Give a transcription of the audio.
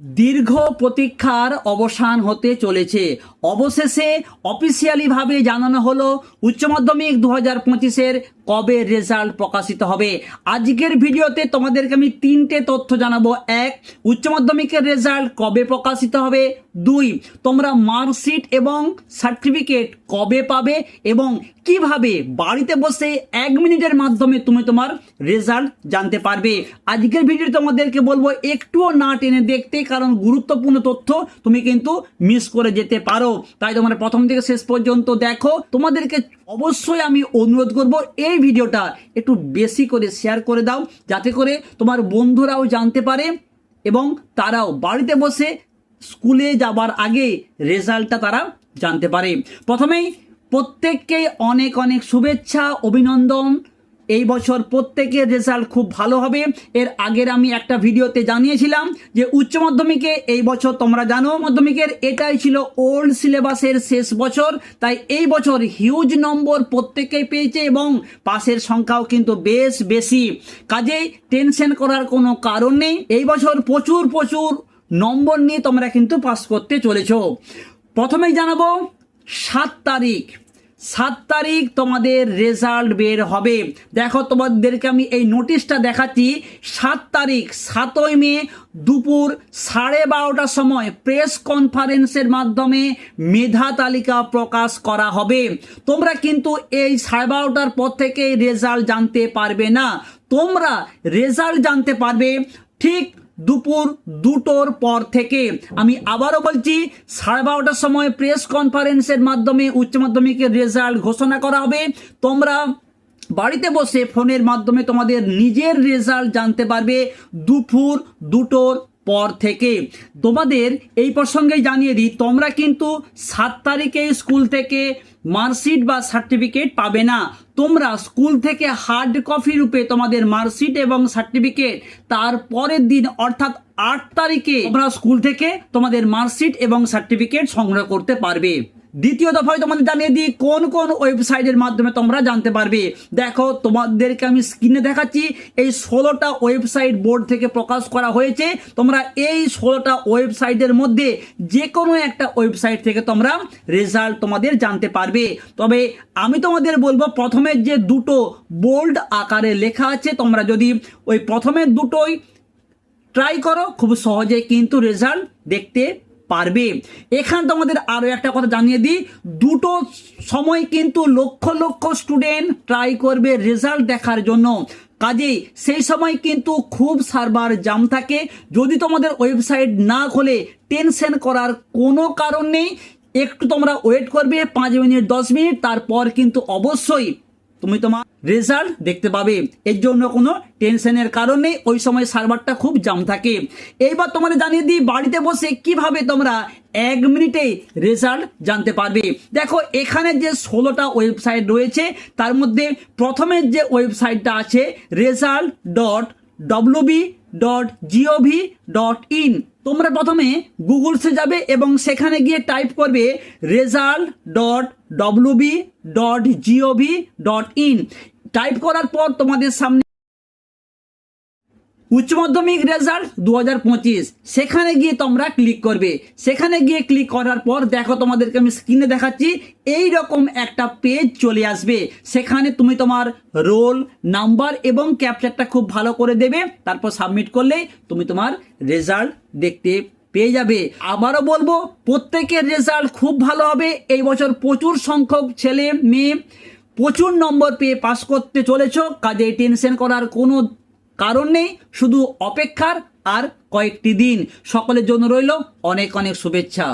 দীর্ঘ প্রতীক্ষার অবসান হতে চলেছে। অবশেষে অফিসিয়ালিভাবে জানানো হলো, উচ্চ মাধ্যমিক দু হাজার পঁচিশের কবে রেজাল্ট প্রকাশিত হবে। আজকের ভিডিওতে তোমাদেরকে আমি তিনটে তথ্য জানাব। এক, উচ্চ মাধ্যমিকের রেজাল্ট কবে প্রকাশিত হবে? দুই, তোমরা মার্কশিট এবং সার্টিফিকেট কবে পাবে? এবং কীভাবে বাড়িতে বসে এক মিনিটের মাধ্যমে তুমি তোমার রেজাল্ট জানতে পারবে? আজকের ভিডিও তোমাদেরকে বলব, একটুও না টেনে দেখতে কারণ গুরুত্বপূর্ণ তথ্য তুমি কিন্তু মিস করে যেতে পারো। তাই তোমরা প্রথম থেকে শেষ পর্যন্ত দেখো। তোমাদেরকে অবশ্যই আমি অনুরোধ করব, এই ভিডিওটা একটু বেশি করে শেয়ার করে দাও, যাতে করে তোমার বন্ধুরাও জানতে পারে এবং তারাও বাড়িতে বসে স্কুলে যাবার আগে রেজাল্টটা তারা জানতে পারে। প্রথমেই প্রত্যেককে অনেক অনেক শুভেচ্ছা, অভিনন্দন। এই বছর প্রত্যেকের রেজাল্ট খুব ভালো হবে। এর আগের আমি একটা ভিডিওতে জানিয়েছিলাম যে উচ্চ মাধ্যমিকে এই বছর তোমরা জানো, মাধ্যমিকের এটাই ছিল ওল্ড সিলেবাসের শেষ বছর। তাই এই বছর হিউজ নম্বর প্রত্যেকেই পেয়েছে এবং পাশের সংখ্যাও কিন্তু বেশ বেশি। কাজেই টেনশন করার কোনো কারণ নেই। এই বছর প্রচুর প্রচুর নম্বর নিয়ে তোমরা কিন্তু পাস করতে চলেছ। প্রথমেই জানাব, সাত তারিখ। সাত তারিখ তোমাদের রেজাল্ট বের হবে। দেখো, তোমাদেরকে আমি এই নোটিশটা দেখাচ্ছি। সাত তারিখ, সাতই মে দুপুর সাড়ে বারোটার সময় প্রেস কনফারেন্সের মাধ্যমে মেধা তালিকা প্রকাশ করা হবে। তোমরা কিন্তু এই সাড়ে বারোটার পর থেকে রেজাল্ট জানতে পারবে না। তোমরা রেজাল্ট জানতে পারবে ঠিক দুপুর দুটোর পর থেকে। আমি আবারও বলছি, সাড়ে বারোটার সময় প্রেস কনফারেন্সের মাধ্যমে উচ্চ মাধ্যমিকের রেজাল্ট ঘোষণা করা হবে। তোমরা বাড়িতে বসে ফোনের মাধ্যমে তোমাদের নিজের রেজাল্ট জানতে পারবে। দুপুর দুটোর পর থেকে। তোমাদের এই প্রসঙ্গে জানিয়ে দিই, তোমরা কিন্তু সাত তারিখে স্কুল থেকে মার্কশিট বা সার্টিফিকেট পাবে না। তোমরা স্কুল থেকে হার্ড কপি রূপে তোমাদের মার্কশিট এবং সার্টিফিকেট, তার পরের দিন অর্থাৎ আট তারিখে তোমরা স্কুল থেকে তোমাদের মার্কশিট এবং সার্টিফিকেট সংগ্রহ করতে পারবে। দ্বিতীয় দফায় তোমাদের জানিয়ে দিই, কোন কোন ওয়েবসাইটের মাধ্যমে তোমরা জানতে পারবে। দেখো, তোমাদেরকে আমি স্ক্রিনে দেখাচ্ছি, এই ষোলোটা ওয়েবসাইট বোর্ড থেকে প্রকাশ করা হয়েছে। তোমরা এই ষোলোটা ওয়েবসাইটের মধ্যে যে কোনো একটা ওয়েবসাইট থেকে তোমরা রেজাল্ট তোমাদের জানতে পারবে। তবে আমি তোমাদের বলব প্রথমের যে দুটো বোল্ড আকারে লেখা আছে, তোমরা যদি ওই প্রথমের দুটোই ট্রাই করো, খুব সহজে কিন্তু রেজাল্ট দেখতে পারবে। এখানে তোমাদের আরও একটা কথা জানিয়ে দিই। দুটো সময় কিন্তু লক্ষ লক্ষ স্টুডেন্ট ট্রাই করবে রেজাল্ট দেখার জন্য। কাজেই সেই সময় কিন্তু খুব সার্ভার জাম থাকে। যদি তোমাদের ওয়েবসাইট না খোলে টেনশন করার কোনো কারণ নেই। একটু তোমরা ওয়েট করবে, পাঁচ মিনিট, দশ মিনিট, তারপর কিন্তু অবশ্যই তুমি তোমার রেজাল্ট দেখতে পাবে। এর জন্য কোনো টেনশনের কারণ ওই সময় সার্ভারটা খুব জাম থাকে। এইবার তোমাদের জানিয়ে দিই, বাড়িতে বসে কীভাবে তোমরা এক মিনিটে রেজাল্ট জানতে পারবে। দেখো, এখানে যে ষোলোটা ওয়েবসাইট রয়েছে, তার মধ্যে প্রথমের যে ওয়েবসাইটটা আছে result dot WB dot GOV dot in তোমরা প্রথমে গুগলসে যাবে এবং সেখানে গিয়ে টাইপ করবে result dot WB dot GOV dot in type করার পর তোমাদের সামনে উচ্চ মাধ্যমিক রেজাল্ট দু হাজার পঁচিশ। সেখানে গিয়ে তোমরা ক্লিক করবে। সেখানে গিয়ে ক্লিক করার পর দেখো তোমাদেরকে আমি স্ক্রিনে দেখাচ্ছি এই রকম একটা পেজ চলে আসবে। সেখানে তুমি তোমার রোল নাম্বার এবং ক্যাপচারটা খুব ভালো করে দেবে। তারপর সাবমিট করলে তুমি তোমার রেজাল্ট দেখতে পেয়ে যাবে। আবারও বলব, প্রত্যেকের রেজাল্ট খুব ভালো হবে। এই বছর প্রচুর সংখ্যক ছেলে, মেয়ে প্রচুর নম্বর পেয়ে পাস করতে চলেছ কাজে টেনশন করার কোনো কারণ নেই, শুধু অপেক্ষার আর কয়েকটি দিন। সকলের জন্য রইল অনেক অনেক শুভেচ্ছা।